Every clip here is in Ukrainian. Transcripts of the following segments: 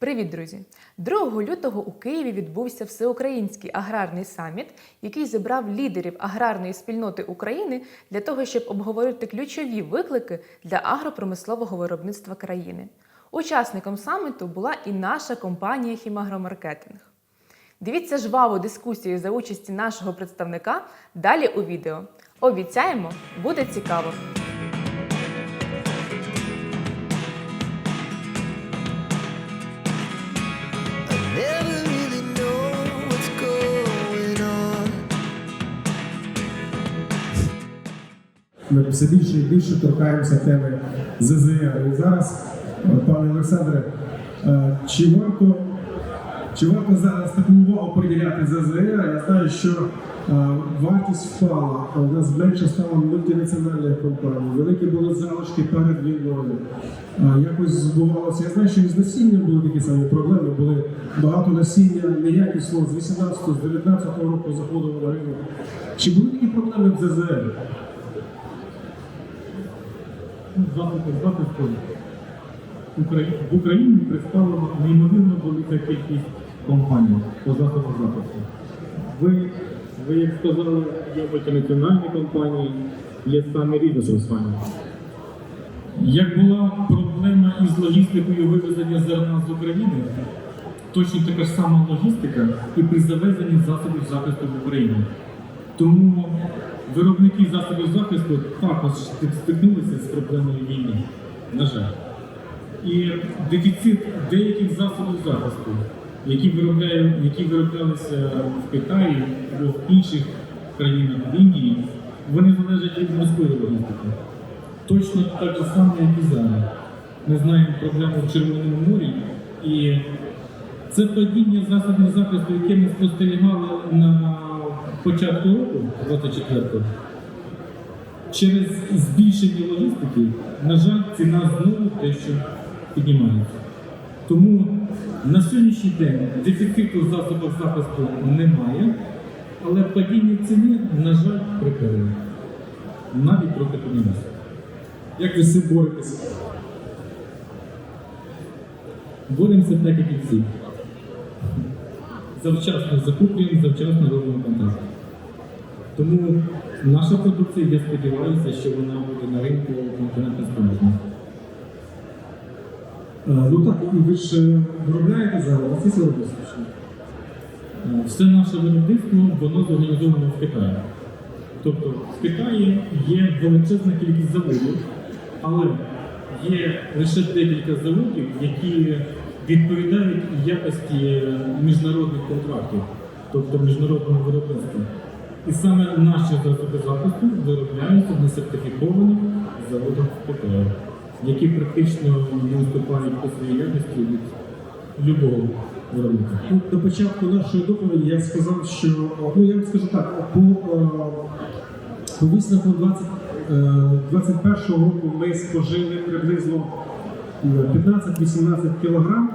Привіт, друзі! 2 лютого у Києві відбувся всеукраїнський аграрний саміт, який зібрав лідерів аграрної спільноти України для того, щоб обговорити ключові виклики для агропромислового виробництва країни. Учасником саміту була і наша компанія Хімагромаркетинг. Дивіться жваву дискусію за участі нашого представника далі у відео. Обіцяємо, буде цікаво! Ми все більше і більше торкаємося теми ЗЗР. І зараз, е, пане Олександре, е, чи варто, чи варто зараз таку увагу приділяти ЗЗР? Я знаю, що е, вартість впала, у нас менше стало мультинаціональних компаній, великі були залишки перед війною. Якось збувалося. Я знаю, що і з насінням були такі самі проблеми. Були багато насіння неякісного з 18-го, з 19 року заходило на ринок. Чи були такі проблеми в ЗЗР? Захисту захисту в Україні представлена неймовірно велика кількість компаній по засобу захисту. Ви, ви як сказали, є мультинаціональні компанії, є самі різні компанії. Як була проблема із логістикою вивезення зерна з України, точно така ж сама логістика і при завезенні засобів захисту в Україну. Тому виробники засобів захисту також стикнулися з проблемою війни, на жаль. І дефіцит деяких засобів захисту, які, виробляють, які вироблялися в Китаї або в інших країнах в Індії, вони залежать від морської логістики. Точно так же само, як і зараз. Ми знаємо проблему в Червоному морі, і це падіння засобів захисту, яке ми спостерігали на початку року, 24-го, через збільшення логістики, на жаль, ціна знову дещо піднімається. Тому на сьогоднішній день дефіциту засобів захисту немає, але падіння ціни, на жаль, припинено. Навіть трохи піднімається. Як ви з боретеся? Боремося так, як і всі. Завчасно закуплюємо, завчасно робимо контракт. Тому наша продукція, я сподіваюся, що вона буде на ринку конкурентоспроможна. Е, Ну так, і ви ж е, виробляєте зараз, у вас є виробництво? Все наше виробництво воно зорганізовано в Китаї. Тобто в Китаї є величезна кількість заводів, але є лише декілька заводів, які відповідають якості міжнародних контрактів, тобто міжнародного виробництва. І саме наші засоби захисту виробляються на сертифікованих заводах в які практично не уступають по своїй якості від будь-якого виробника. Ну, До початку нашої доповіді я сказав, що ну я вам скажу так, по, е, по висновку 20, е, 21 року ми спожили приблизно е, 15-18 кг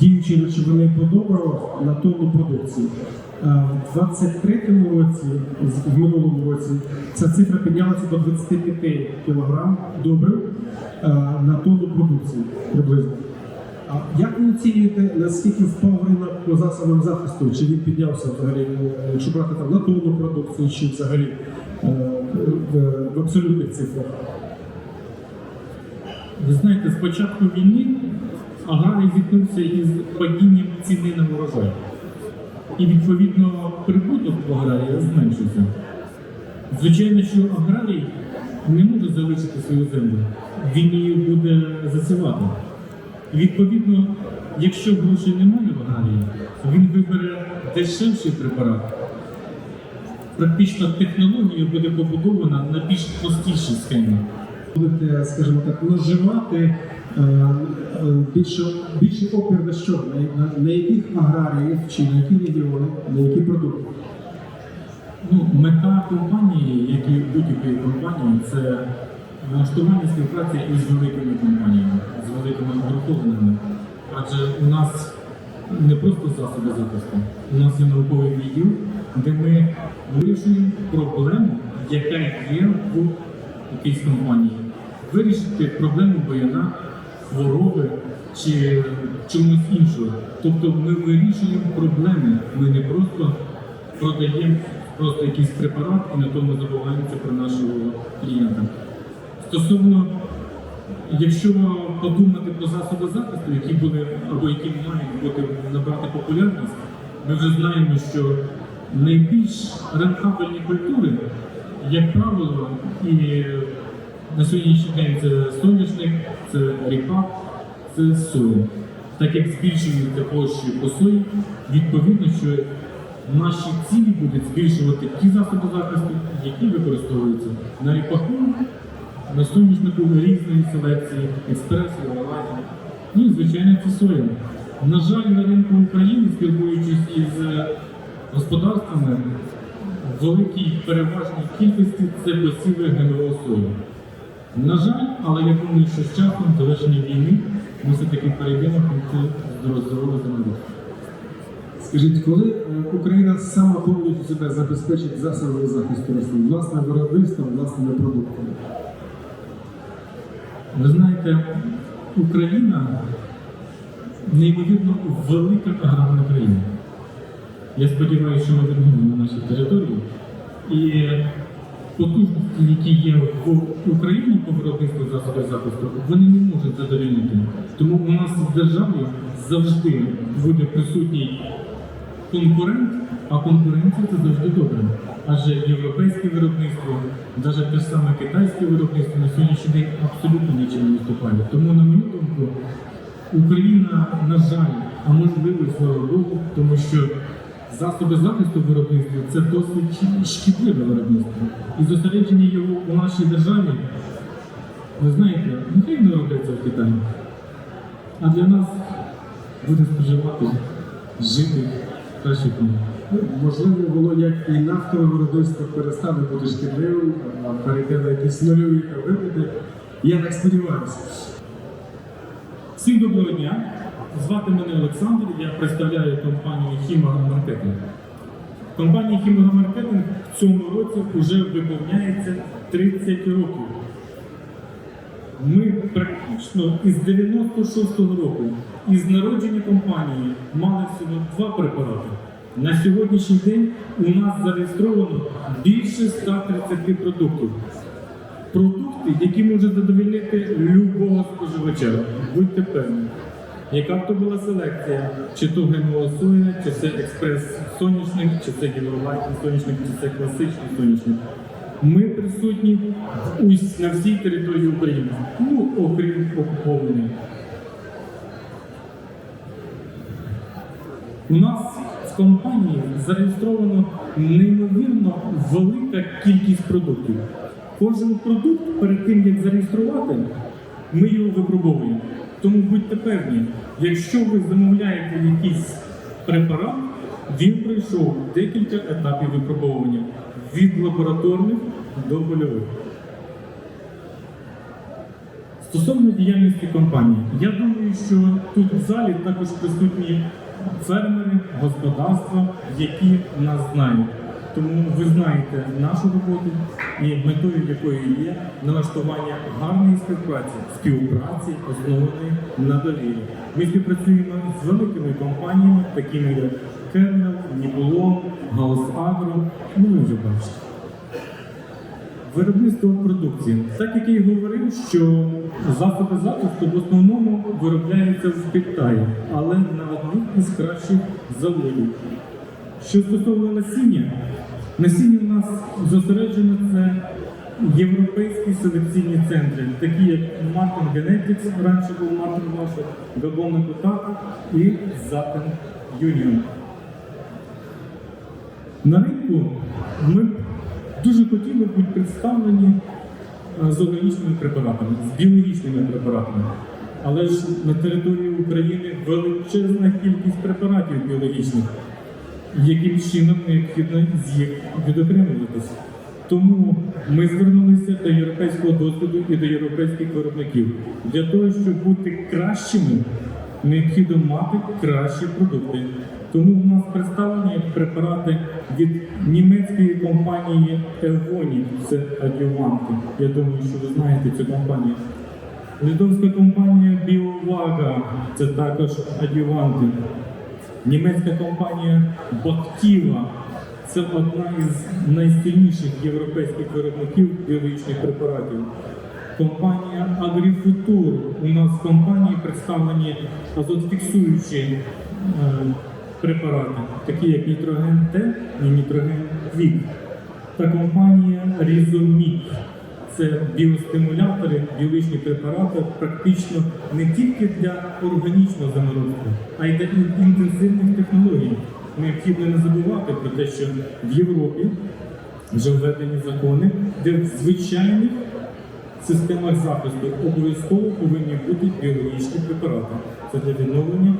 діючої речовини подоброго на тонну продукції. Е, В 23-му році, в минулому році, ця цифра піднялася до 25 кг добрив на тонну продукції приблизно. А як ви оцінюєте, наскільки впав ринок по засобам захисту? Чи він піднявся взагалі, е, якщо брати там на тонну продукцію, чи взагалі е, в абсолютних цифрах? Ви знаєте, з початку війни аграрій зіткнувся із падінням ціни на урожай. І відповідно прибуток у аграрія зменшився. Звичайно, що аграрій не може залишити свою землю, він її буде засівати. І відповідно, якщо грошей немає в аграрії, він вибере дешевший препарат. Практично технологія буде побудована на більш простішій схемі. Будете, скажімо так, наживати е, е, більше, більший опір на що? На, на, яких аграріїв, чи на які регіони, на які продукти? Ну, мета компанії, як і будь-якої компанії, це налаштування співпраці із великими компаніями, з великими агрохолдингами. Адже у нас не просто засоби захисту, у нас є науковий відділ, де ми вирішуємо проблему, яка є в якійсь. Вирішити проблему бояна хвороби чи чомусь іншого. Тобто ми вирішуємо проблеми. Ми не просто продаємо просто якийсь препарат і на тому забуваємося про нашого клієнта. Стосовно Якщо подумати про засоби захисту, які були або які мають бути набрати популярність, ми вже знаємо, що найбільш рентабельні культури, як правило, і на сьогоднішній день це соняшник, це ріпак, це соя. Так як збільшуються площі по сої, відповідно, що наші цілі будуть збільшувати ті засоби захисту, які використовуються на ріпаку, на соняшнику різної селекції, експрес, лавалаті. Ну і звичайно це соя. На жаль, на ринку України, спілкуючись із господарствами, великій переважній кількості це посіви ГМО сої. На жаль, але я думаю, що з часом завершення війни ми все-таки перейдемо це здорове землі. Скажіть, коли е, Україна сама повністю себе забезпечить засобами захисту рослин, власним виробництвом, власними продуктами? Ви знаєте, Україна неймовірно велика аграрна країна. Я сподіваюся, що ми відновимо наші території. І потужності, які є в Україні по виробництву засобів захисту, вони не можуть задовільнити. Тому у нас в державі завжди буде присутній конкурент, а конкуренція це завжди добре. Адже європейське виробництво, навіть те ж саме китайське виробництво на сьогоднішній день абсолютно нічим не виступає. Тому, на мою думку, Україна, на жаль, а можливо слава Богу, тому що засоби захисту виробництва це досить шкідливе виробництво. І зосередження його у нашій державі, ви знаєте, нехай не робляться в Китаї. А для нас буде споживати, жити в кращих. Ну, Можливо, було як і нафтове виробництво перестане бути шкідливим, а перейде на якісь нульові вигляди. Я так сподіваюся. Всім доброго дня. Звати мене Олександр, я представляю компанію Хімагромаркетинг. Компанія Хімагромаркетинг в цьому році вже виповняється 30 років. Ми практично із 96-го року, із народження компанії, мали всього два препарати. На сьогоднішній день у нас зареєстровано більше 130 продуктів. Продукти, які можуть задовольнити любого споживача, будьте певні. Яка б то була селекція, чи то ГМО соя, чи це експрес соняшник, чи це гідролайтний соняшник, чи це класичний соняшник. Ми присутні на всій території України, ну окрім окупованої. У нас в компанії зареєстровано неймовірно велика кількість продуктів. Кожен продукт перед тим як зареєструвати, ми його випробовуємо. Тому будьте певні, якщо ви замовляєте якийсь препарат, він пройшов декілька етапів випробовування від лабораторних до польових. Стосовно діяльності компанії, я думаю, що тут в залі також присутні фермери, господарства, які нас знають. Тому ви знаєте нашу роботу і метою якої є налаштування гарної співпраці, співпраці, основаної на довірі. Ми співпрацюємо з великими компаніями, такими як Кернел, Нібулон, Галс Агро. Ну ви вже бачите. Виробництво продукції. Так як я і говорив, що засоби захисту в основному виробляються в Китаї, але на одних із кращих заводів. Що стосовно насіння, насіння у нас зосереджено це європейські селекційні центри, такі як Martin Genetics, раніше був Martin Marshall, Gabon Кутак і Zaten Union. На ринку ми дуже хотіли бути представлені е, з органічними препаратами, з біологічними препаратами. Але ж на території України величезна кількість препаратів біологічних, яким чином необхідно з їх відокремлюватися. Тому ми звернулися до європейського досвіду і до європейських виробників. Для того, щоб бути кращими, необхідно мати кращі продукти. Тому в нас представлені препарати від німецької компанії Евоні, це адюванти. Я думаю, що ви знаєте цю компанію. Литовська компанія Біовага, це також адюванти. Німецька компанія Бактіва. Це одна із найсильніших європейських виробників біологічних препаратів. Компанія Агріфутур. У нас в компанії представлені азотфіксуючі е, препарати, такі як нітроген Т і нітроген Квік. Та компанія Різомік. Це біостимулятори, біологічні препарати практично не тільки для органічного заморозку, а й для інтенсивних технологій. Необхідно не забувати про те, що в Європі вже введені закони, де в звичайних системах захисту обов'язково повинні бути біологічні препарати. Це для відновлення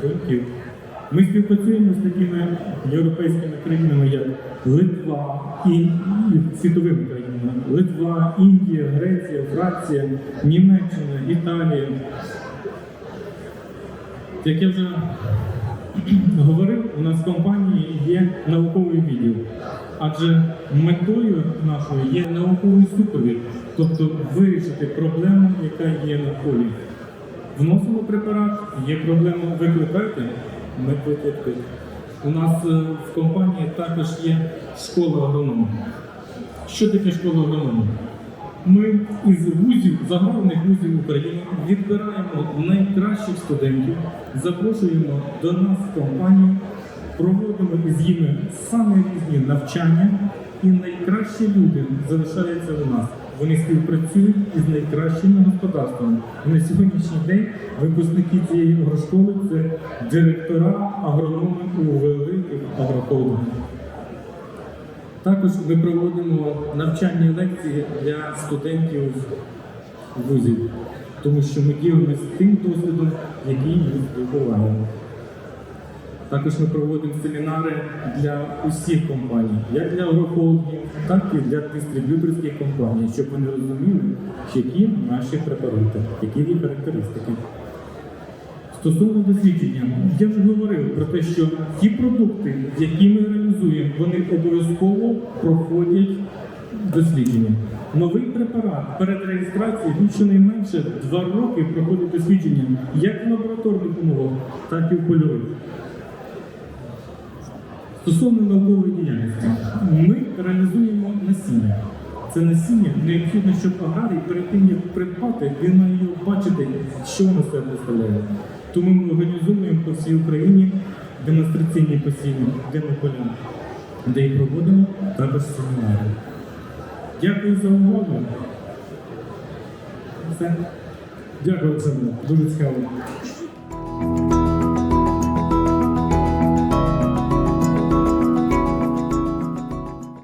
ґрунтів. Ми співпрацюємо з такими європейськими країнами, як Литва і світовими країнами Литва, Індія, Греція, Франція, Німеччина, Італія. Як я вже говорив, у нас в компанії є науковий відділ. Адже метою нашою є науковий супровід, тобто вирішити проблему, яка є на полі. Вносимо препарат, є проблема, викликайте, викликаємо. У нас е, в компанії також є школа агрономів. Що таке школа агрономів? Ми із вузів, загальних вузів України відбираємо найкращих студентів, запрошуємо до нас в компанію, проводимо із ними саме різні навчання, і найкращі люди залишаються у нас. Вони співпрацюють із найкращими господарствами. На сьогоднішній день випускники цієї агрошколи це директора, агрономи у великих агрохолдингах. Також ми проводимо навчальні лекції для студентів вузів, тому що ми ділимося тим досвідом, який ми здобуваємо. Також ми проводимо семінари для усіх компаній, як для агрохолдингів, так і для дистриб'юторських компаній, щоб вони розуміли, які наші препарати, які їх характеристики. Стосовно дослідження, я вже говорив про те, що ті продукти, які ми реалізуємо, вони обов'язково проходять дослідження. Новий препарат перед реєстрацією щонайменше два роки проходить дослідження як в лабораторних умовах, так і в польових. Стосовно наукової діяльності, ми реалізуємо насіння. Це насіння необхідно, щоб аграрій перед тим, як придбати, він має його бачити, що воно себе представляє. Тому ми організовуємо по всій Україні демонстраційні посівні демополя, де і проводимо також семінари. Дякую за увагу. Все. Дякую, Олександр. Дуже цікаво.